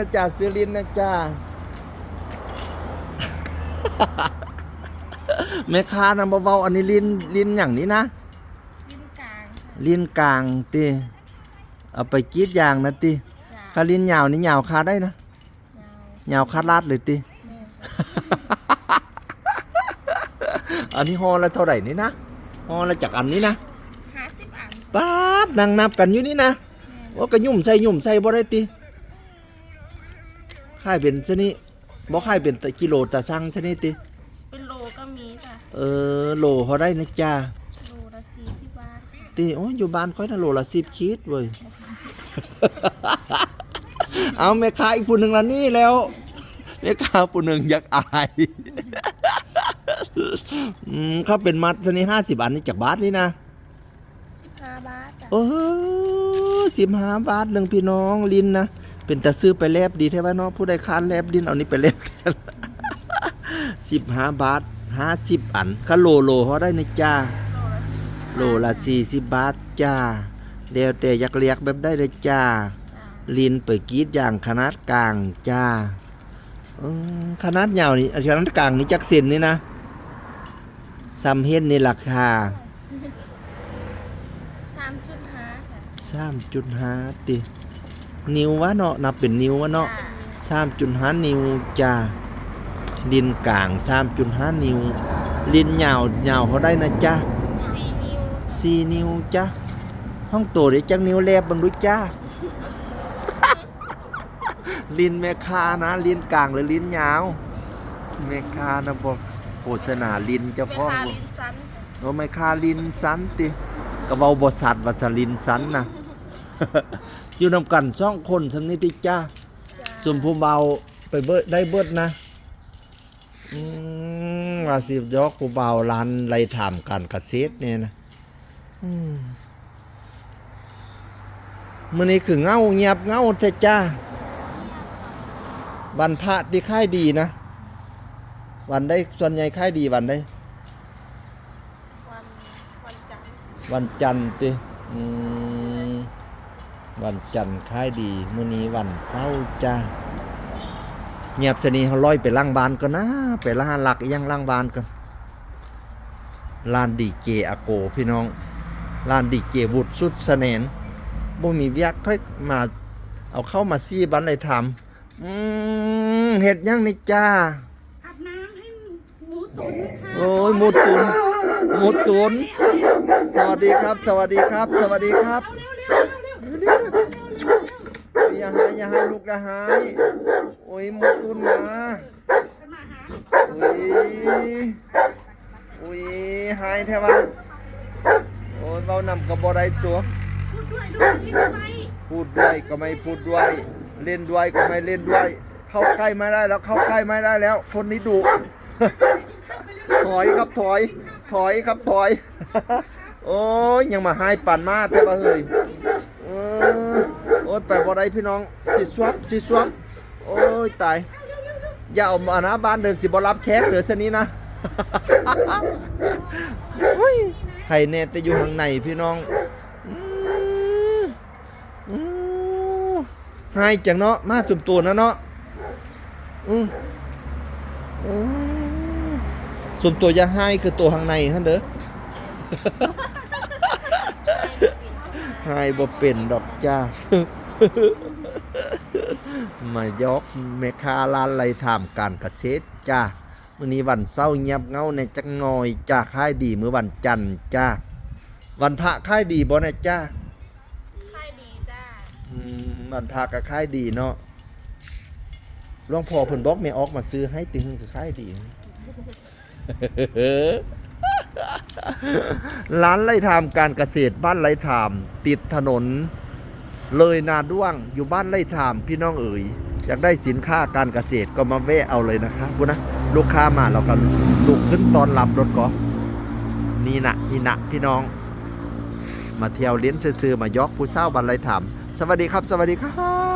นะจ่าซื้อลินนะจ้าแม่ค้านะเบาๆอันนี้ลินลินอย่างนี้นะ ลิ้นกลางลินกลางติเอาไปกรีดยางนะติจ้าถ้าลินยาวนี่ยาวคาได้นะยาวยาวคาดลาดเลยติแม่อันนี้ห่อละเท่าไหร่นี่นะห่อละจากอันนี้นะห้าสิบอันป๊าดนั่งนับกันอยู่นี่นะแม่โอ้ก็ยุ่มใส่ยุ่มใส่บ่ได้ติ ค่ายเป็นซะนี่บ่ค่ายเป็นตะกิโลตะซังซะนี่ติ เป็นโลก็มีจ้ะเออโลพอได้นะจ้าโลละสี่สิบบาทค่ะตีโอ้ยอยู่บ้านค่อยนะโลละสิบคิดเว้ย เอาแม่ค้าอีกผู้หนึ่งละนี่แล้วแม่ค้าผู้หนึ่งอยากอายอืมเขาเป็นมัดชนิดห้าสิบอันนี่จากบาทนี่นะสิบห้าบาทจ้ะ โอ้สิบห้าบาทหนึ่งพี่น้องลินนะ เป็นตาซื้อไปแลบดีแท้ว่าเนาะผู้ใดค้านแลบดินเอานี่ไปแลบกันสิบห้าบาทห้าสิบอันก็โลโลเขาได้นะจ้าโลละสี่โลละสี่สิบบาทจ้าเดี๋ยวแต่อยากเรียกแบบได้เลยจ้าจ้ะลินเปิดกรีดอย่างขนาดกลางจ้าอืมขนาดยาวนี่ขนาดกลางนี่จักเซนนี่นะซัมเฮนนี่ราคาสามจุดห้าค่ะสามจุดห้าติ นิ้ววะเนาะนับเป็นนิ้ววะเนาะจ้ะสามจุดห้านิ้วจ้าลินกลางสามจุดห้านิ้วลินยาวยาวเขาได้นะจ้าสี่นิ้วสี่นิ้วจ้าห้องโตเดี๋ยวจักนิ้วแลบเบังดูจ้าลิ้นแม่คานะลิ้นกลางหรือลิ้นยาวแม่คานะบอกโฆษณาลิ้นเจ้าไม่พ่อคาบ่ลิ้นสั้นค่ะโอ้แม่คาลิ้นสันติกระเบาบสัตว์วัสลินสันนะ อยู่นำกันสองคนทั้งนี้ติจ้าจ้ะส่วนผู้เบาไปเบิดได้เบิดนะอืมว่าสิยกผู้เบาลานไรถามกันกระเซ็ดเนี่ยนะอืมมื้อนี้คือเงาเงียบเงาเถอะจ้าวันพระที่ค่ายดีนะ วันได้ส่วนใหญ่ค่ายดีวันได้วันวันจันทร์วันจันทร์ติอืม วันจันทร์ค่ายดีมื้อนี้วันเสาร์จ้าเงียบสนีเขาลอยไปล่างบานก่อนนะไปล่าหลักอีหยังล่างบานก่อนลานดีเจอาโกพี่น้องลานดีเจบุตรสุดเสนนบ่มีเวียกค่อยมาเอาเข้ามาซี่บันเลยทำอืมเห็ดหยังนี่จ้าอาบน้ำให้หมูตุ๋นค่ะโอ้ยหมูตุนหมูตุนสวัสดีครับ สวัสดีครับ สวัสดีครับ อย่าหายอย่าหายลูกอย่าหาย โอ้ยหมูตุนมาโอ้ยโอ้ยหายแท้วะโอ้ยเบานำกับบอได้ตัว พูดด้วยก็ไม่พูดด้วย เล่นด้วยก็ไม่เล่นด้วย เข้าใกล้ไม่ได้แล้วเข้าใกล้ไม่ได้แล้ว คนนี้ดุถอยครับถอย ถอยครับถอย โอ้ยยังมาให้ปั่นมาแต่ว่าเฮ้ยเออโอ้ย ไปบ่ได้พี่น้องสิสวับสิสวับโอ้ยตายอย่าเอามานะบ้านเดินสิบ่รับแขกเหลือสนี้นะโอ้ยใครแน่แต่อยู่ข้างในพี่น้องให้จังเนาะมาสุ่มตัวนะเนาะอือสุ่มตัวอย่าให้คือตัวข้างในฮะเด้อให้บ่เป็นดอกจ้า มายกแม่ค้าร้านไรถามการเกษตรจ้ามื้อนี้วันเสาร์เงียบเหงาในจักหน่อยจ้าค่ายดีมื้อวันจันทร์จ้าวันพระค่ายดีบ่นะจ้าค่ายดีจ้าอืมวันพระก็ค่ายดีเนาะหลวงพ่อเพิ่นบอกแม่ออกมาซื้อให้ติงก็ค่ายดีร้านไร่ทามการเกษตรบ้านไร่ทาม ติดถนน เลยนาด้วงอยู่บ้านไร่ถามพี่น้องเอ๋ยอยากได้สินค้าการเกษตรก็มาแวะเอาเลยนะคะบุนะลูกค้ามาเราก็ลุกขึ้นตอนรับรถก่อนี่นะนี่นะพี่น้อง มาเที่ยวเลี้ยนซื้อมายอกผู้เศร้าบ้านไร่ถาม สวัสดีครับ สวัสดีครับ